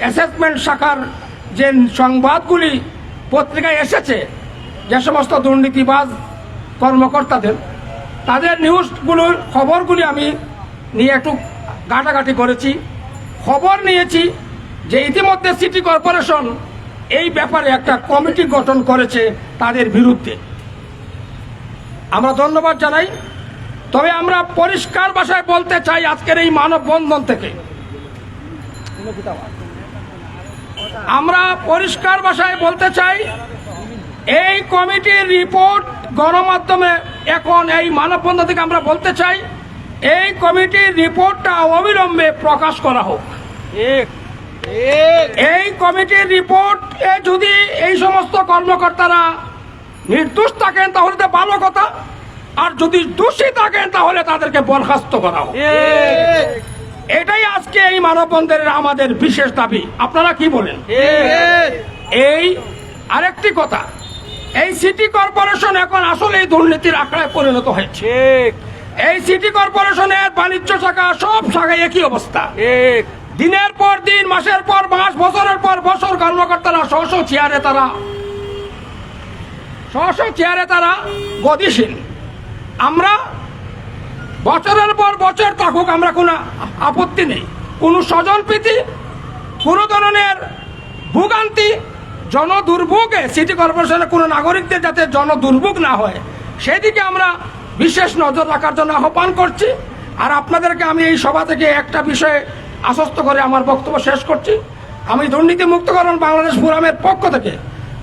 Assessment শাখার যে সংবাদগুলি, পত্রিকায় এসেছে, যে সমস্ত দুর্নীতিবাজ কর্মকর্তাদের, তাদের নিউজগুলোর খবরগুলি আমি নিয়ে একটু ঘাটাঘাটি করেছি। খবর নিয়েছি যে ইতিমধ্যে সিটি কর্পোরেশন এই ব্যাপারে একটা কমিটি গঠন করেছে তাদের বিরুদ্ধে। আমরা ধন্যবাদ জানাই। তবে আমরা পরিষ্কার ভাষায় বলতে চাই আজকের এই মানববন্ধন থেকে। আমরা পরিষ্কার ভাষায় বলতে চাই এই কমিটির রিপোর্ট গণমাধ্যমে এখন এই মানববন্ধন থেকে আমরা বলতে চাই এই কমিটির রিপোর্টটা অবিলম্বে প্রকাশ করা হোক। এই কমিটির রিপোর্ট যদি এই সমস্ত কর্মকর্তারা নির্দোষ থাকেন তাহলে তো ভালো কথা। আর যদি দোষী থাকেন তাহলে তাদেরকে বরখাস্ত করা হোক। এটাই আজকে এই মানববন্ধনের আমাদের বিশেষ দাবি। আপনারা কি বলেন? এই আরেকটি কথা এই সিটি কর্পোরেশন এখন আসলে এই দুর্নীতির আখড়ায় পরিণত হয়েছে। এই সিটি কর্পোরেশনের বাণিজ্য শাখা সব শাখায় একই অবস্থা। দিনের পর দিন মাসের পর মাস বছরের পর বছর কর্মকর্তারা শো শো চেয়ারে তারা শো শো চেয়ারে তারা গতিশীল। আমরা বছরের পর বছর থাকুক, আমরা কোনো আপত্তি নেই। কোনো স্বজন প্রীতি কোনো ধরনের ভোগান্তি, জনদুর্ভোগে সিটি কর্পোরেশনের কোনো নাগরিকদের যাতে জনদুর্ভোগ না হয়, সেদিকে আমরা বিশেষ নজর রাখার জন্য আহ্বান করছি। আর আপনাদেরকে আমি এই সভা থেকে একটা বিষয়ে আশ্বস্ত করে আমার বক্তব্য শেষ করছি। আমি দুর্নীতি মুক্তকরণ বাংলাদেশ ফোরামের পক্ষ থেকে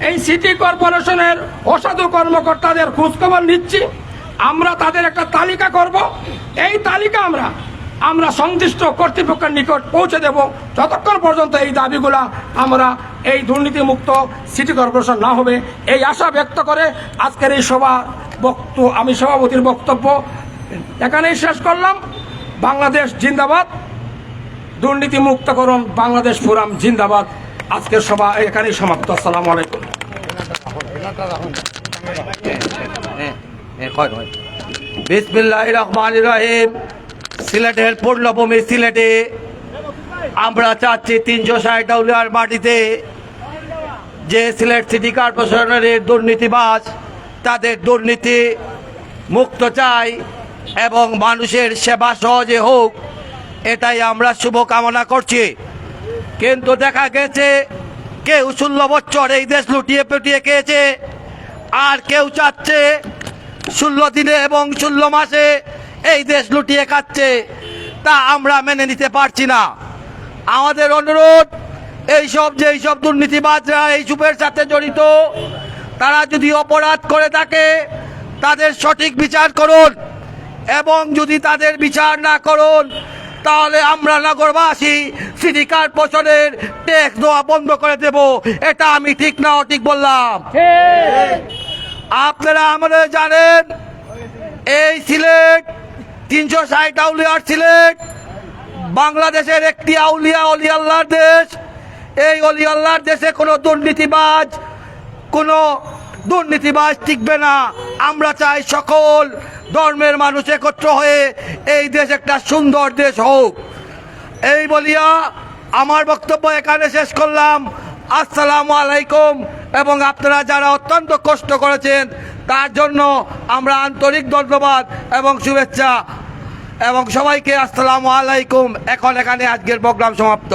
এই সিটি কর্পোরেশনের অসাধু কর্মকর্তাদের খোঁজখবর নিচ্ছি। আমরা তাদের একটা তালিকা করব। এই তালিকা আমরা আমরা সংশ্লিষ্ট কর্তৃপক্ষের নিকট পৌঁছে দেব। যতক্ষণ পর্যন্ত এই দাবিগুলা আমরা এই দুর্নীতিমুক্ত সিটি কর্পোরেশন না হবে, এই আশা ব্যক্ত করে আজকের এই সভা বক্ত, আমি সভাপতির বক্তব্য এখানেই শেষ করলাম। বাংলাদেশ জিন্দাবাদ। দুর্নীতি মুক্তকরণ বাংলাদেশ ফোরাম জিন্দাবাদ। আজকের সভা এখানেই সমাপ্ত। আসসালামু আলাইকুম। বিসমিল্লাহ রহমান রহিম। সিলেটের পূর্ণভূমি সিলেটে আমরা চাচ্ছি তিনশো ষাট আউলিয়ার মাটিতে যে সিলেট সিটি কর্পোরেশনের দুর্নীতিবাজ, তাদের দুর্নীতি মুক্ত চাই এবং মানুষের সেবা সহজে হোক, এটাই আমরা শুভ কামনা করছি। কিন্তু দেখা গেছে, কেউ ষোলো বছর এই দেশ লুটিয়ে পেটিয়ে খেয়েছে, আর কেউ চাচ্ছে ষোলো দিনে এবং ষোলো মাসে এই দেশ লুটিয়ে খাচ্ছে, তা আমরা মেনে নিতে পারছি না। আমাদের অনুরোধ এইসব যে এইসব দুর্নীতিবাজরা এই সুপের সাথে জড়িত, তারা যদি অপরাধ করে থাকে, তাদের সঠিক বিচার করুন, এবং যদি তাদের বিচার না করুন, তাহলে আমরা নগরবাসী সিটি কর্পোরেশনের ট্যাক্স দেওয়া বন্ধ করে দেব। এটা আমি ঠিক না ঠিক বললাম। আপনারা আমাদের জানেন, এই সিলেট তিনশো ষাট আউলিয়ার সিলেট, বাংলাদেশের একটি আউলিয়া অলি দেশ। এই অলি আল্লাহর দেশে কোনো দুর্নীতিবাজ কোনো দুর্নীতিবাজ টিকবে না। আমরা চাই সকল ধর্মের মানুষ একত্র হয়ে এই দেশ একটা সুন্দর দেশ হোক। এই বলিয়া আমার বক্তব্য এখানে শেষ করলাম। আসসালামু আলাইকুম। এবং আপনারা যারা অত্যন্ত কষ্ট করেছেন তার জন্য আমরা আন্তরিক ধন্যবাদ এবং শুভেচ্ছা। এবং সবাইকে আসসালামু আলাইকুম। এখন এখানে আজকের প্রোগ্রাম সমাপ্ত।